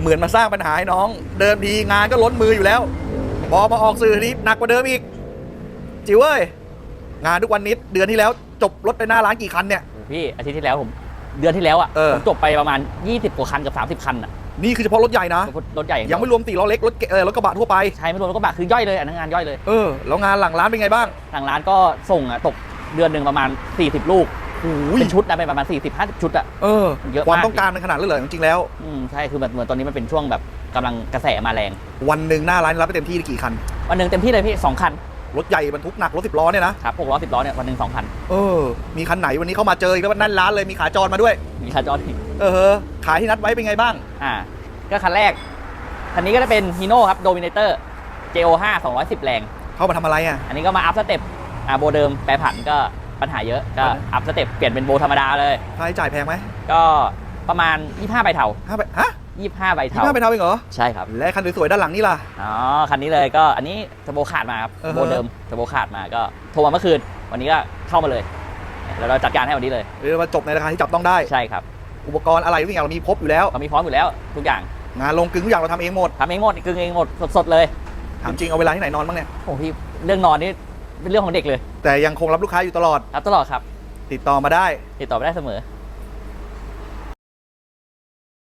เหมือนมาสร้างปัญหาให้น้อง เดิมทีงานก็ล้นมืออยู่แล้วพอมาออกสื่อทีนี้หนักกว่าเดิมอีก จิ๋วเอ้ยงานทุกวันนี้เดือนที่แล้วจบรถไปหน้าร้านกี่คันเนี่ย พี่อาทิตย์ที่แล้วผมเดือนที่แล้วอะเออ ผมจบไปประมาณ 20 กว่าคันกับ 30 คันอะนี่คือเฉพาะรถใหญ่นะ รถใหญ่ยังไม่รวมตีล้อเล็กรถเกเออรถกระบะทั่วไป ใช้ไม่รวมรถกระบะคือย่อยเลยอันนั้นงานย่อยเลยเออแล้วงานหลังร้านเป็นไงบ้าง ทางร้านก็ส่งอะตกเดือนหนึ่งประมาณ 40 ลูกโอ้ย เป็นชุดนะเป็นประมาณ 40 50 ชุดอะเออเยอะมากความต้องการมันขนาดนั้นเลยเหรอจริงๆแล้วอืมใช่คือแบบเหมือนตอนนี้มันเป็นช่วงแบบกำลังกระแสมาแรง วันหนึ่งหน้าร้านรับไปเต็มที่กี่คันวันหนึ่งเต็มที่เลยพี่สองคันรถใหญ่บรรทุกหนักรถสิบล้อเนี่ยนะครับหกล้อสิบล้อเนี่ยวันหนึ่งสองคันเออมีคันไหนวันนี้เข้ามาเจออีกแล้วนั่นร้านเลยมีขาจรมาด้วย มีคาร์จอนอีกเออขายที่นัดไว้เป็นไงบ้าง อ่า ก็คันแรกคันนี้ก็จะเป็นฮีโน่ครับโดมิเนเตอร์ JO5 210 แรง เข้ามาทำอะไรอะ อันนี้ก็มาอัพสเต็ปอ่าโบเดิมแปรผันก็ ปัญหาเยอะก็อ่าอัพสเต็ปเปลี่ยนเป็นโบธรรมดาเลย ค่าใช้จ่ายแพงไหมก็ประมาณ 25ใบเถาห้าไปฮะ25ใบที่เถาห้าไปเท่าเองเหรอ ใช่ครับ และคันสวยๆด้านหลังนี่ล่ะ อ๋อ คันนี้เลยก็อันนี้เทอร์โบขาดมาครับอือฮะโบเดิมเทอร์โบขาดมาก็โทรมาเมื่อคืน วันนี้ก็เข้ามาเลยแล้วเราจัดการให้วันนี้เลย เรียกว่าจบในราคาที่จับต้องได้ ใช่ครับอุปกรณ์อะไรทุกอย่างเรามีครบอยู่แล้วก็มีพร้อมอยู่แล้วทุกอย่างงานลงกึ่งทุกอย่างเราทำเองหมด ทำเองหมดกึ่งเองหมดสดๆเลยถามจริงเอาเวลาที่ไหนนอนบ้างเนี่ย โอ้พี่เรื่องนอนนี่ เป็นเรื่องของเด็กเลย แต่ยังคงรับลูกค้าอยู่ตลอด รับตลอดครับ ติดต่อมาได้ ติดต่อไปได้เสมอ